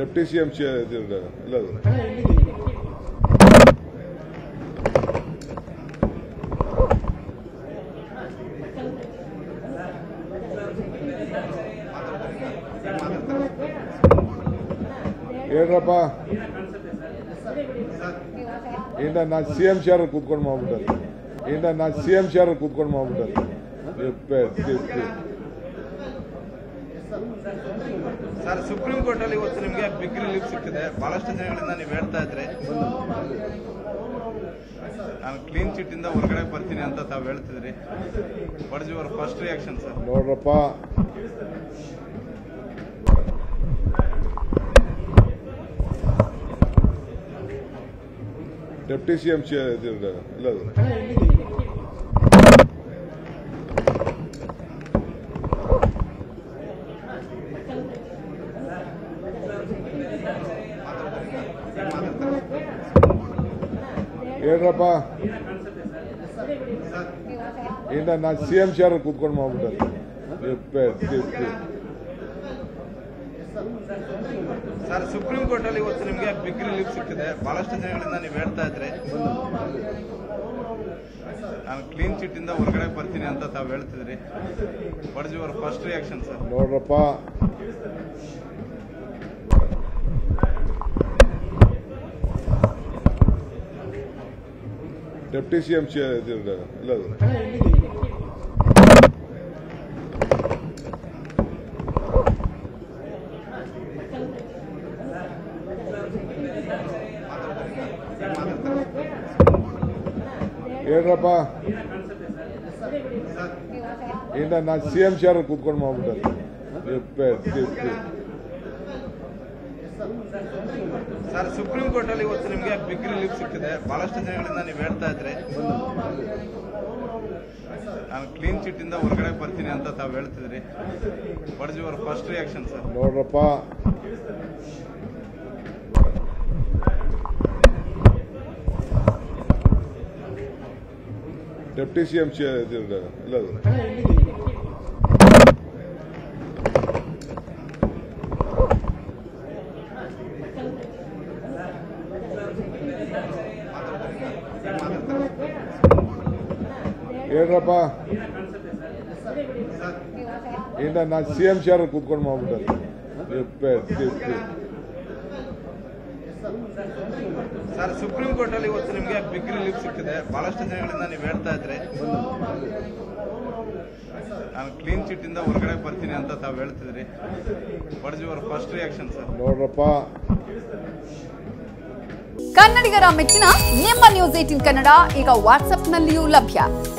Deputy C M ಇಲ್ಲ ಅದು ಹೇಳ್ರಪ್ಪ ಇಂದ ನಾನು ಸಿ ಎಂ ಶೇರ್ ಕೂತ್ಕೊಂಡು ಮಾಡ್ಬಿಟ್ಟಾರೆ ಇಂದ ನಾನು ಸಿ ಎಂ ಶೇರ್ ಕೂತ್ಕೊಂಡು ಮಾಡ್ಬಿಟ್ಟಾರೆ ಯಪ್ಪೆ, ಯಪ್ಪೆ. ಸರ್, ಸುಪ್ರೀಂ ಕೋರ್ಟ್ ಅಲ್ಲಿ ಇವತ್ತು ನಿಮಗೆ ಬಿಗ್ ರಿಲೀಫ್ ಸಿಕ್ಕಿದೆ. ಬಹಳಷ್ಟು ದಿನಗಳಿಂದ ನೀವು ಹೇಳ್ತಾ ಇದ್ರೆ. ನಾನು ಕ್ಲೀನ್ ಚಿಟ್ ಇಂದ ಹೊರಗಡೆ ಬರ್ತೀನಿ ಅಂತ ತಾವು ಹೇಳ್ತಿದ್ರಿ. What is your first reaction sir ನೋಡ್ರಪ್ಪ ಡೆಪ್ಟಿ ಸಿ ಎಂ ಸಿ ಇಲ್ಲ. ಹೇಳ್ರಪ್ಪ. ಇಲ್ಲ ನಾನು ಸಿ ಎಂ ಶೇರ್ ಕೂತ್ಕೊಂಡು ಯಪ್ಪೆ. ಸರ್ ಸುಪ್ರೀಂ ಕೋರ್ಟ್ ಅಲ್ಲಿ ಇವತ್ತು ನಿಮಗೆ ಬಿಗ್ ರಿಲೀಫ್ ಸಿಕ್ಕಿದೆ. ಬಹಳಷ್ಟು ದಿನಗಳಿಂದ ನೀವು ಹೇಳ್ತಾ ಇದ್ರೆ. ನಾನು ಕ್ಲೀನ್ ಚಿಟ್ ಇಂದ ಹೊರಗಡೆ ಬರ್ತೀನಿ ಅಂತ ತಾವು ಹೇಳ್ತಿದ್ರಿ. What is your first reaction sir ನೋಡ್ರಪ್ಪ ಡೆಪ್ಟಿ ಸಿ ಎಂ ಇಲ್ಲ ಏನ್ರಪ್ಪ ಹೇಳ್ರಪ್ಪ ಇಂದ ನಾನು ಸಿ ಎಂ ಸಿ ಆರ್ ಕೂತ್ಕೊಂಡು ಯಪ್ಪೆ. ಸರ್, ಸುಪ್ರೀಂ ಕೋರ್ಟ್ ಅಲ್ಲಿ ಇವತ್ತು ನಿಮಗೆ ಬಿಗ್ ರಿಲೀಫ್ ಸಿಕ್ಕಿದೆ. ಬಹಳಷ್ಟು ದಿನಗಳಿಂದ ನೀವು ಹೇಳ್ತಾ ಇದ್ರೆ. ನಾನು ಕ್ಲೀನ್ ಚಿಟ್ ಇಂದ ಹೊರಗಡೆ ಬರ್ತೀನಿ ಅಂತ ತಾವು ಹೇಳ್ತಿದ್ರಿ. What is your first reaction sir ನೋಡ್ರಪ್ಪ. ಡೆಪ್ಟಿ ಸಿ ಎಂ ಇಲ್ಲ ಹೇಳ್ರಪ್ಪ ಇಲ್ಲ ನಾನು ಸಿ ಎಂ ಶೇರ್ ಕೂತ್ಕೊಂಡು ಮಾಡ್ಬಿಟ್ಟು. ಸರ್ ಸುಪ್ರೀಂ ಕೋರ್ಟ್ ಅಲ್ಲಿ ಇವತ್ತು ನಿಮಗೆ ಬಿಗ್ ರಿಲೀಫ್ ಸಿಕ್ಕಿದೆ. ಬಹಳಷ್ಟು ದಿನಗಳಿಂದ ನೀವು ಹೇಳ್ತಾ ಇದ್ರೆ. ನಾನು ಕ್ಲೀನ್ ಚಿಟ್ ಇಂದ ಹೊರಗಡೆ ಬರ್ತೀನಿ ಅಂತ ತಾವು ಹೇಳ್ತಿದ್ರಿ. What is your first reaction sir ನೋಡ್ರಪ್ಪ. ಕನ್ನಡಿಗರ ಮೆಚ್ಚಿನ ನಿಮ್ಮ ನ್ಯೂಸ್ ಏಟಿನ್ ಕನ್ನಡ ಈಗ ವಾಟ್ಸ್ಆಪ್ನಲ್ಲಿಯೂ ಲಭ್ಯ.